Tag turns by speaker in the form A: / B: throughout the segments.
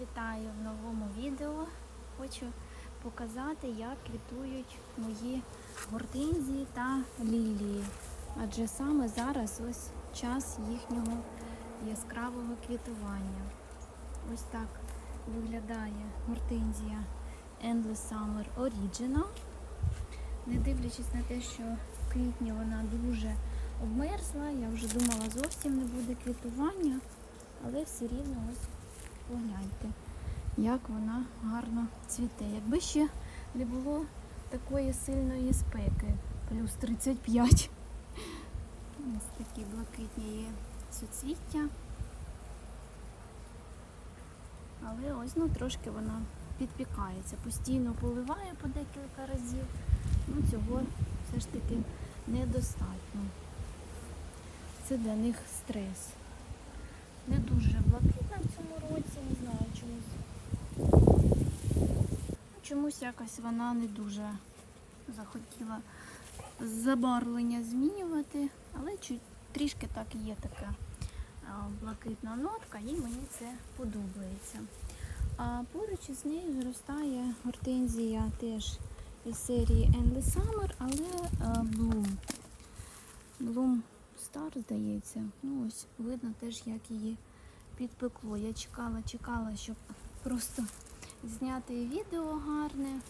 A: Вітаю в новому відео. Хочу показати, як квітують мої гортензії та лілії. Адже саме зараз ось час їхнього яскравого квітування. Ось так виглядає гортензія Endless Summer Original. Не дивлячись на те, що в квітні вона дуже обмерзла, я вже думала, зовсім не буде квітування, але все рівно ось погляньте, як вона гарно цвіте. Якби ще не було такої сильної спеки, плюс 35. Ось такі блакитні є суцвіття. Але ось ну, трошки вона підпікається. Постійно поливаю по декілька разів. Ну, цього все ж таки недостатньо. Це для них стрес. Не дуже блакитна в цьому році, не знаю чомусь. Ну, Чомусь якось вона не дуже захотіла забарвлення змінювати, але чуть трішки так є така блакитна нотка, і мені це подобається. А поруч із нею зростає гортензія теж із серії Endless Summer, але Bloom. Bloom Star, здається. Ну ось видно теж, як її підпекло. Я чекала, чекала, щоб просто зняти відео гарне,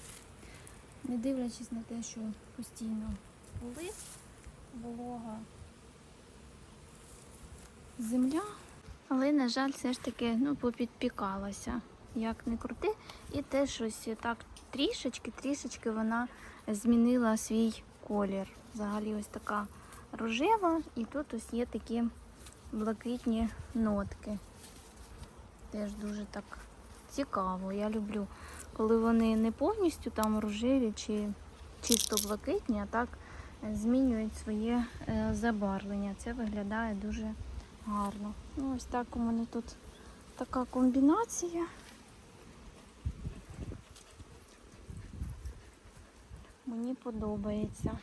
A: не дивлячись на те, що постійно полив, волога земля. Але, на жаль, все ж таки ну, попідпікалася. Як не крути. І теж щось так трішечки, трішечки вона змінила свій колір. Взагалі ось така рожева, і тут ось є такі блакитні нотки. Теж дуже так цікаво. Я люблю, коли вони не повністю там рожеві чи чисто блакитні, а так змінюють своє е, забарвлення. Це виглядає дуже гарно. Ну, ось так у мене тут така комбінація. Мені подобається.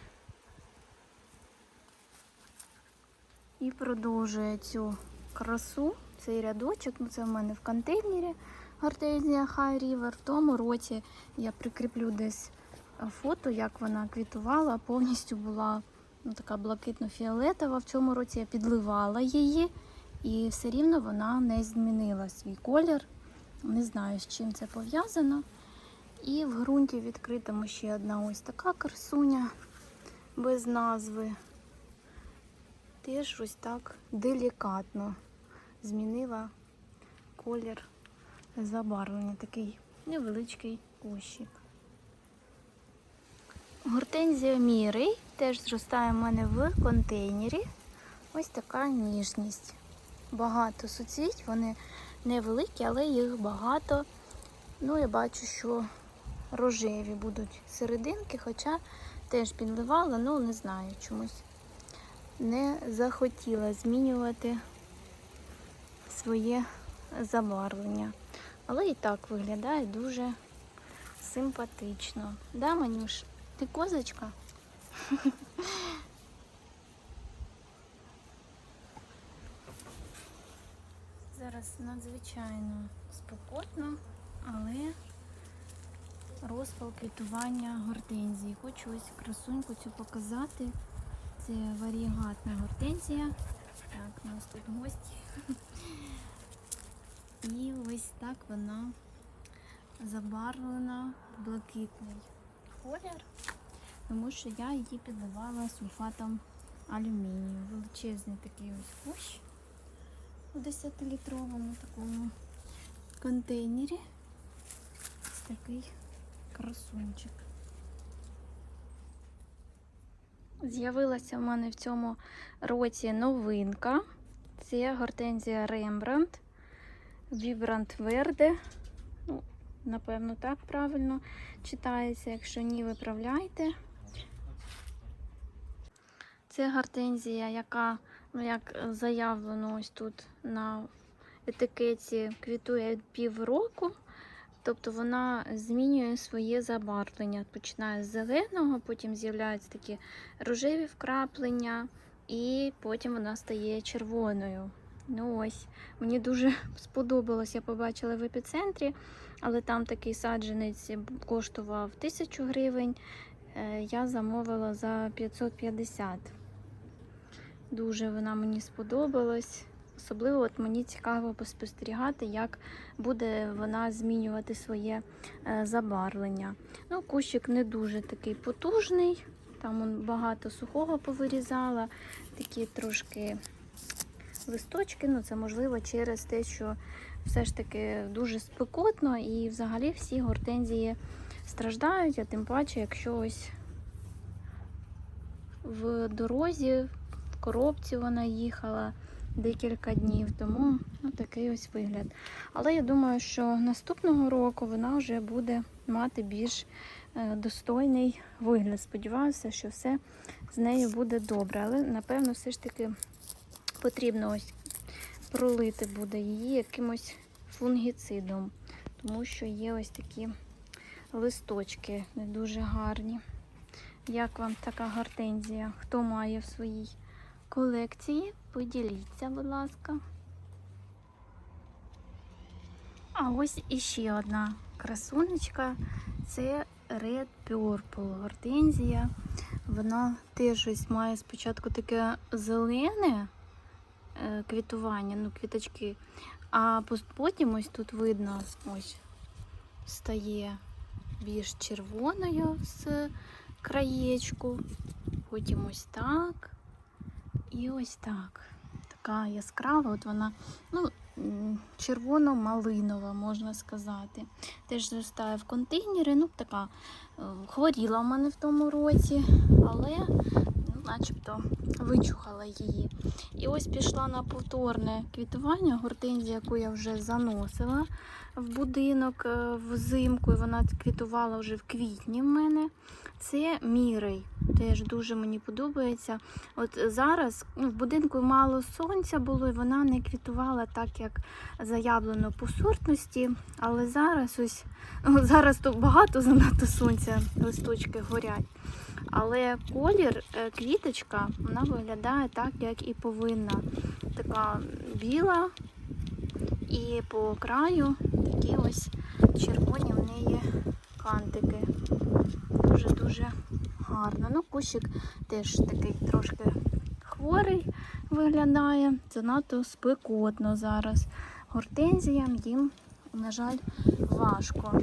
A: І продовжує цю красу, цей рядочок. Ну, це в мене в контейнері гортензія High River. В тому році я прикріплю десь е, фото, як вона квітувала, повністю була ну, така блакитно-фіолетова. В цьому році я підливала її, і все рівно вона не змінила свій колір. Не знаю, з чим це пов'язано. І в ґрунті відкритому ще одна ось така красуня без назви. Теж ось так делікатно змінила колір забарвлення. Такий невеличкий кущик. Гортензія мірий теж зростає в мене в контейнері. Ось така ніжність. Багато суцвіть, вони невеликі, але їх багато. Ну, я бачу, що рожеві будуть серединки, хоча теж підливала, ну не знаю, чомусь не захотіла змінювати своє забарвлення. Але і так виглядає дуже симпатично. Да, Манюш, ти козочка? Зараз надзвичайно спекотно, але розпал квітування гортензії. Хочу ось красуньку цю показати. Це варігатна гортензія. Так, у нас тут гості. І ось так вона забарвлена в блакитний колір, тому що я її підливала сульфатом алюмінію. Величезний такий ось кущ у 10-літровому такому контейнері. Ось такий красунчик. З'явилася в мене в цьому році новинка. Це гортензія Рембрандт. Вібрант Верде. Ну, напевно, так правильно читається. Якщо ні, виправляйте. Це гортензія, яка, ну як заявлено ось тут на етикеті, квітує півроку. Тобто вона змінює своє забарвлення. Починає з зеленого, потім з'являються такі рожеві вкраплення, і потім вона стає червоною. Ну ось, мені дуже сподобалось, я побачила в епіцентрі, але там такий саджанець коштував 1000 гривень. Е, Я замовила за 550. Дуже вона мені сподобалась. Особливо от мені цікаво поспостерігати, як буде вона змінювати своє е, забарвлення. Ну, кущик не дуже такий потужний. Там багато сухого повирізала, такі трошки листочки. Ну, це можливо через те, що все ж таки дуже спекотно і взагалі всі гортензії страждають, а тим паче, якщо ось в дорозі, в коробці вона їхала декілька днів, тому ну, такий ось вигляд. Але я думаю, що наступного року вона вже буде мати більш е, достойний вигляд. Сподіваюся, що все з нею буде добре. Але напевно все ж таки потрібно ось пролити буде її якимось фунгіцидом, тому що є ось такі листочки не дуже гарні. Як вам така гортензія? Хто має в своїй колекції? Поділіться, будь ласка. А ось іще одна красунечка. Це Red Purple гортензія. Вона теж ось має спочатку таке зелене квітування, ну, квіточки. А потім ось тут видно, ось стає більш червоною з краєчку. Потім ось так. І ось так. Така яскрава, от вона, ну, червоно-малинова, можна сказати. Теж зростає в контейнері. Ну, така е, хворіла в мене в тому році, але начебто вичухала її. І ось пішла на повторне квітування гортензія, яку я вже заносила в будинок е, взимку, і вона квітувала вже в квітні в мене. Це мірей. Теж дуже мені подобається. От зараз ну, в будинку мало сонця було, і вона не квітувала так, як заявлено по сортності. Але зараз ось ну, зараз то багато занадто сонця, листочки горять. Але колір, е, квіточка, вона виглядає так, як і повинна. Така біла, і по краю такі ось червоні в неї кантики. Дуже-дуже гарно. Ну, кущик теж такий трошки хворий виглядає. Занадто спекотно зараз. Гортензіям їм, на жаль, важко.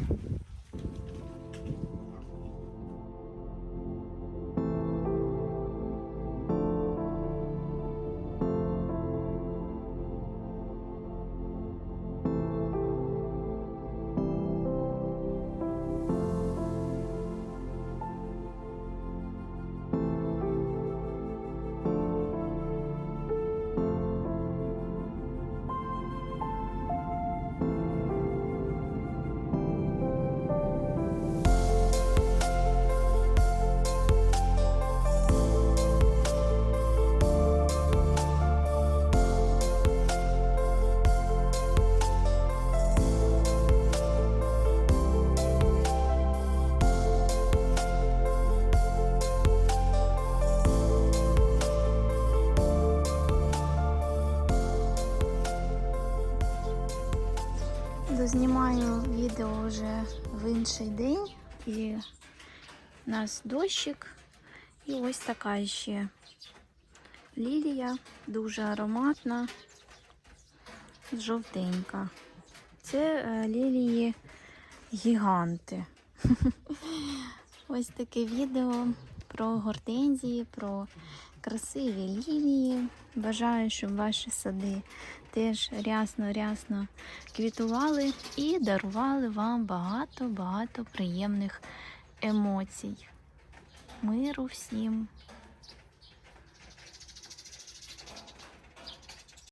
A: Вже в інший день. І у нас дощик. І ось така ще лілія, дуже ароматна, жовтенька. Це е, лілії гіганти. Ось таке відео про гортензії, про красиві лілії. Бажаю, щоб ваші сади теж рясно-рясно квітували і дарували вам багато-багато приємних емоцій. Миру всім!